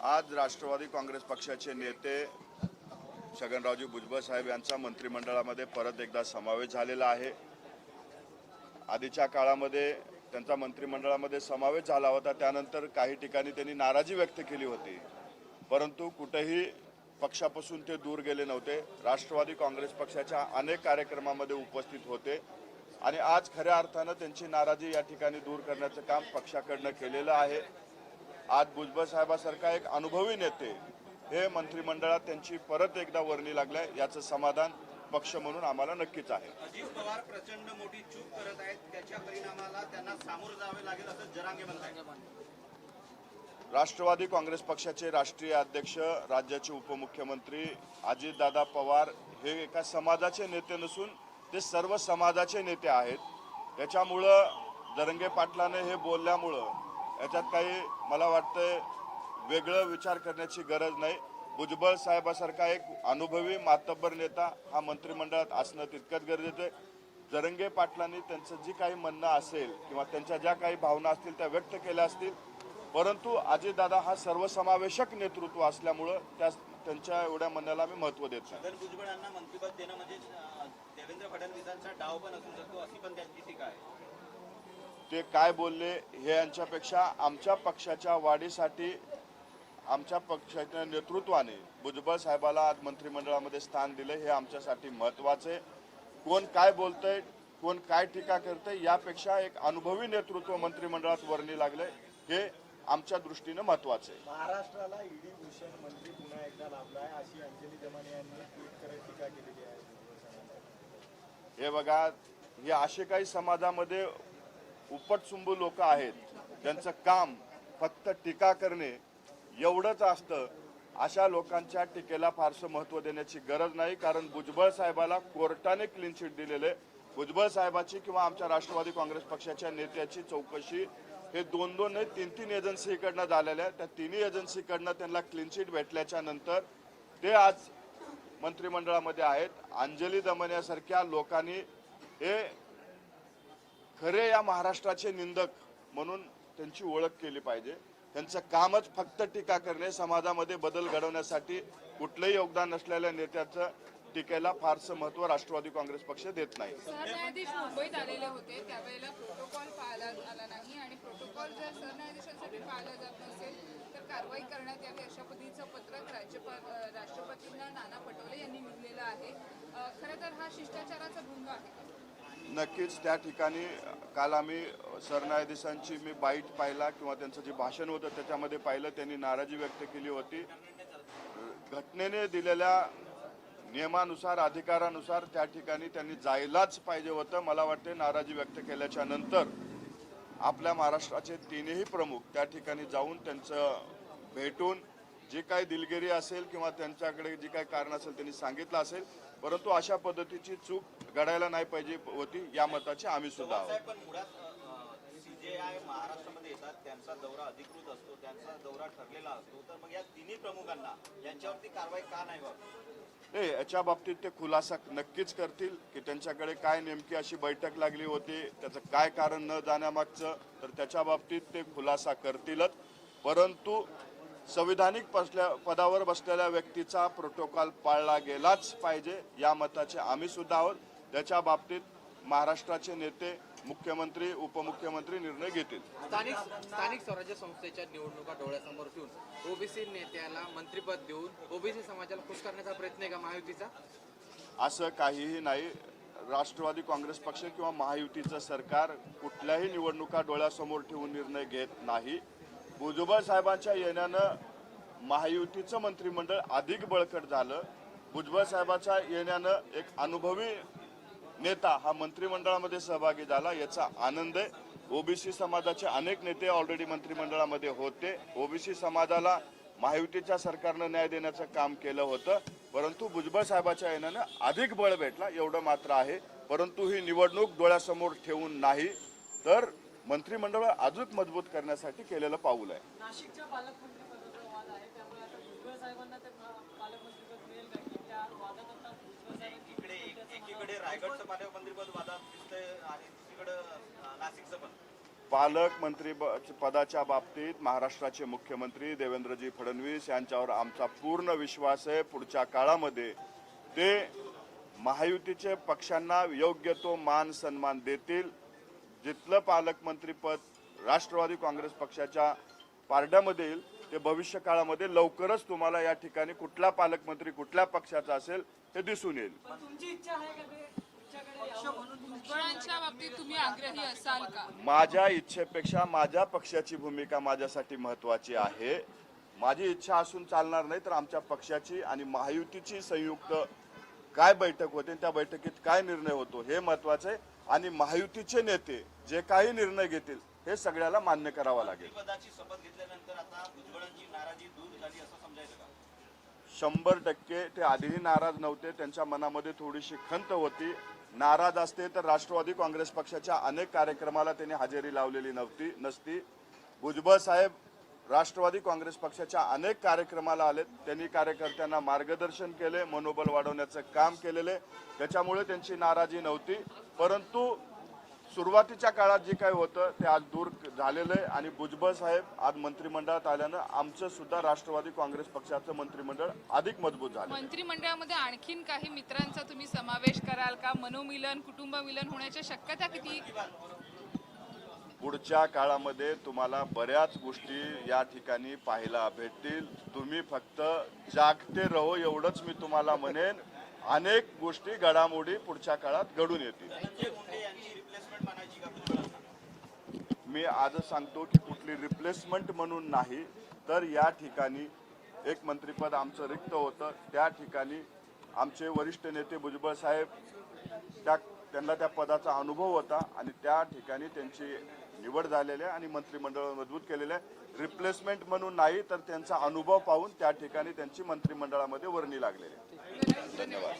आज राष्ट्रवादी काँग्रेस पक्षाचे नेते छगनरावजी भुजबळ साहेब यांचा मंत्रिमंडळामध्ये परत एकदा समावेश झालेला आहे. आधीच्या काळामध्ये त्यांचा मंत्रिमंडळामध्ये समावेश झाला होता. त्यानंतर काही ठिकाणी त्यांनी नाराजी व्यक्त केली होती. परंतु कुठेही पक्षापासून ते दूर गेले नव्हते. राष्ट्रवादी काँग्रेस पक्षाच्या अनेक कार्यक्रमामध्ये उपस्थित होते. आणि आज खऱ्या अर्थानं त्यांची नाराजी या ठिकाणी दूर करण्याचं काम पक्षाकडनं केलेलं आहे. आज भुजबळ साहेबासारखा एक अनुभवी नेते हे मंत्रिमंडळात त्यांची परत एकदा वर्णी लागलाय याचं समाधान पक्ष म्हणून आम्हाला नक्कीच आहे. अजित पवार प्रचंड मोठी चूक करत आहेत त्याच्या परिणामाला त्यांना सामोरं जावे लागेल असं जरांगे राष्ट्रवादी काँग्रेस पक्षाचे राष्ट्रीय अध्यक्ष राज्याचे उपमुख्यमंत्री अजितदादा पवार हे एका समाजाचे नेते नसून ते सर्व समाजाचे नेते आहेत. त्याच्यामुळं जरंगे पाटलाने हे बोलल्यामुळं याच्यात काही मला वाटतंय वेगळं विचार करण्याची गरज नाही. भुजबळ साहेबासारखा एक अनुभवी मातब्बर नेता हा मंत्रिमंडळात असणं तितकंच गरजेचं आहे. जरंगे पाटलांनी त्यांचं जी काही म्हणणं असेल किंवा त्यांच्या ज्या काही भावना असतील त्या व्यक्त केल्या असतील. परंतु अजितदादा हा सर्वसमावेशक नेतृत्व असल्यामुळं त्या त्यांच्या एवढ्या म्हणण्याला मी महत्त्व देत नाही. भुजबळांना मंत्रिपद देणं म्हणजे देवेंद्र फडणवीसांचा डाव पण असू शकतो अशी पण त्यांची टीका आहे. ते काय बोलले हे यांच्यापेक्षा आमच्या पक्षाच्या वाढीसाठी आमच्या पक्षाच्या नेतृत्वाने भुजबळ साहेबाला आज मंत्रिमंडळामध्ये स्थान दिले हे आमच्यासाठी महत्त्वाचे. कोण काय बोलतंय कोण काय टीका करतंय यापेक्षा एक अनुभवी नेतृत्व मंत्रिमंडळात वर्णी लागले हे आमच्या दृष्टीनं महत्त्वाचं. आहे महाराष्ट्राला ईडी भूषण मंत्री पुन्हा एकदा लाभलाय अशी अंजली दमाने यांनी ट्विट करत टीका केलेली आहे. हे बघा हे असे काही समाजामध्ये उपटसुंबू लोक आहेत ज्यांचं काम फक्त टीका करणे एवढंच असतं. अशा लोकांच्या टीकेला फारसं महत्त्व देण्याची गरज नाही कारण भुजबळ साहेबाला कोर्टाने क्लीन चिट दिलेले भुजबळ साहेबाची किंवा आमच्या राष्ट्रवादी काँग्रेस पक्षाच्या नेत्याची चौकशी हे दोन दोन नाही तीन तीन एजन्सीकडनं झालेल्या आहे त्या तिन्ही एजन्सीकडनं त्यांना क्लीन चिट भेटल्याच्या नंतर ते आज मंत्रिमंडळामध्ये आहेत. अंजली दमन्यासारख्या लोकांनी हे खरे या महाराष्ट्राचे निंदक म्हणून त्यांची ओळख केली पाहिजे. त्यांचं कामच फक्त टीका करणे समाजामध्ये बदल घडवण्यासाठी कुठलंही योगदान नसलेल्या नेत्याचं टीकेला फारसं महत्त्व राष्ट्रवादी काँग्रेस पक्ष देत नाही. सरन्यायाधीश मुंबईत आलेले होते. त्यावेळेला प्रोटोकॉल पाळला आला नाही आणि प्रोटोकॉल जर सरन्यायाधीशांसाठी पाळला जात नसेल तर कारवाई करण्यात यावी अशा पद्धतीचं पत्रक राज्यपाल राष्ट्रपतींना नाना पटोले यांनी लिहिलेलं आहे. खरं तर हा शिष्टाचाराचा भंग आहे. नक्कीच त्या ठिकाणी काल आम्ही सरन्यायाधीशांची मी बाईट पाहिला किंवा त्यांचं जे भाषण होतं त्याच्यामध्ये पाहिलं त्यांनी नाराजी व्यक्त केली होती. घटनेने दिलेल्या नियमानुसार अधिकारानुसार त्या ठिकाणी त्यांनी जायलाच पाहिजे होतं. मला वाटते नाराजी व्यक्त केल्याच्यानंतर आपल्या महाराष्ट्राचे तीनही प्रमुख त्या ठिकाणी जाऊन त्यांचं भेटून जी काही दिलगिरी असेल किंवा त्यांच्याकडे जी काही कारण असेल त्यांनी सांगितलं असेल परंतु अशा पद्धतीची चूक घडायला नाही पाहिजे होती या मताचे आम्ही सुद्धा आहोत. महाराष्ट्रामध्ये येतात त्यांचा दौरा अधिकृत असतो त्यांचा दौरा ठरलेला असतो तर मग या तिन्ही प्रमुखांना यांच्यावरती कारवाई का नाही व्हावी? नाही याच्या बाबतीत ते खुलासा नक्कीच करतील की त्यांच्याकडे काय नेमकी अशी बैठक लागली होती त्याचं काय कारण न जाण्यामागचं तर त्याच्या बाबतीत ते खुलासा करतीलच. परंतु संविधानिक पसल्या पदावर बसलेल्या व्यक्तीचा प्रोटोकॉल पाळला गेलाच पाहिजे या मताचे आम्ही सुद्धा आहोत. त्याच्या बाबतीत महाराष्ट्राचे नेते मुख्यमंत्री उपमुख्यमंत्री निर्णय घेतील. स्थानिक स्थानिक स्वराज्य संस्थेच्या निवडणुका डोळ्यासमोर ठेवून ओबीसी नेत्याला मंत्रिपद देऊन ओबीसी समाजाला खुश करण्याचा प्रयत्न आहे का महायुतीचा? असं काहीही नाही. राष्ट्रवादी काँग्रेस पक्ष किंवा महायुतीचं सरकार कुठल्याही निवडणुका डोळ्यासमोर ठेवून निर्णय घेत नाही. भुजबळ साहेबांच्या येण्यानं महायुतीचं मंत्रिमंडळ अधिक बळकट झालं. भुजबळ साहेबाच्या येण्यानं एक अनुभवी नेता हा मंत्रिमंडळामध्ये सहभागी झाला याचा आनंद आहे. ओबीसी समाजाचे अनेक नेते ऑलरेडी मंत्रिमंडळामध्ये होते. ओबीसी समाजाला महायुतीच्या सरकारनं न्याय देण्याचं काम केलं होतं. परंतु भुजबळ साहेबाच्या येण्यानं अधिक बळ भेटला एवढं मात्र आहे. परंतु ही निवडणूक डोळ्यासमोर ठेवून नाही. तर मंत्रिमंडळ अजून मजबूत करण्यासाठी केलेलं पाऊल आहे. नाशिकच्या पालकमंत्रीपदाचा वाद आहे त्यामुळे आता भुजबळ साहेबांना ते पालकमंत्रीपद मिळेल का? की त्या वादात आता भुजबळ साहेबांची इकडे एकीकडे रायगडचं पालकमंत्रीपद वादात दिसतंय आणि दुसरीकडे अं, नाशिकचं पण. पालकमंत्री पदाच्या बाबतीत महाराष्ट्राचे मुख्यमंत्री देवेंद्रजी फडणवीस यांच्यावर आमचा पूर्ण विश्वास आहे. पुढच्या काळामध्ये ते महायुतीचे पक्षांना योग्य तो मान सन्मान देतील. जिथलं पालकमंत्री पद राष्ट्रवादी काँग्रेस पक्षाच्या पारड्यामध्ये येईल ते भविष्य काळामध्ये लवकरच तुम्हाला या ठिकाणी कुठला पालकमंत्री कुठल्या पक्षाचा असेल हे दिसून येईल. पण तुमची इच्छा आहे का ते तुमच्याकडे यावं? भुजबळांच्या बाबतीत तुम्ही आग्रही असाल का? माझ्या इच्छेपेक्षा माझ्या पक्षाची भूमिका माझ्यासाठी महत्वाची आहे. माझी इच्छा असून चालणार नाही तर आमच्या पक्षाची आणि महायुतीची संयुक्त काय बैठक होते त्या बैठकीत काय निर्णय होतो हे महत्वाचं आहे आणि महायुतीचे नेते जे काही निर्णय घेतील हे सगळ्याला मान्य करावा लागेल. शंभर टक्के ते आधीही नाराज नव्हते त्यांच्या मनामध्ये थोडीशी खंत होती. नाराज असते तर राष्ट्रवादी काँग्रेस पक्षाच्या अनेक कार्यक्रमाला त्यांनी हजेरी लावलेली नव्हती नसती. भुजबळ साहेब राष्ट्रवादी काँग्रेस पक्षाच्या अनेक कार्यक्रमाला आलेत. त्यांनी कार्यकर्त्यांना मार्गदर्शन केले मनोबल वाढवण्याचं काम केलेले. त्याच्यामुळे त्यांची नाराजी नव्हती. परंतु सुरुवातीच्या काळात जे काही होतं ते आज दूर झालेलं आहे. आणि भुजबळ साहेब आज मंत्रिमंडळात आल्यानं आमचं सुद्धा राष्ट्रवादी काँग्रेस पक्षाचं मंत्रिमंडळ अधिक मजबूत झालं मंत्रिमंडळामध्ये आणखीन काही मित्रांचा तुम्ही समावेश कराल का? मनोमिलन कुटुंब मिलन होण्याच्या शक्यता किती? पुढच्या काळामध्ये तुम्हाला बऱ्याच गोष्टी या ठिकाणी पाहायला भेटतील. तुम्ही फक्त जागते रहो एवढंच मी तुम्हाला म्हणेन. अनेक गोष्टी घडामोडी पुढच्या काळात घडून येतील. मी आजच सांगतो की कुठली रिप्लेसमेंट म्हणून नाही तर या ठिकाणी एक मंत्रिपद आमचं रिक्त होतं. त्या ठिकाणी आमचे वरिष्ठ नेते भुजबळ साहेब त्या त्यांना त्या पदाचा अनुभव होता आणि त्या ठिकाणी त्यांची निवड झालेली आहे आणि मंत्रिमंडळ मजबूत केलेलं आहे. रिप्लेसमेंट म्हणून नाही तर त्यांचा अनुभव पाहून त्या ठिकाणी त्यांची मंत्रिमंडळामध्ये वर्णी लागलेली आहे. धन्यवाद.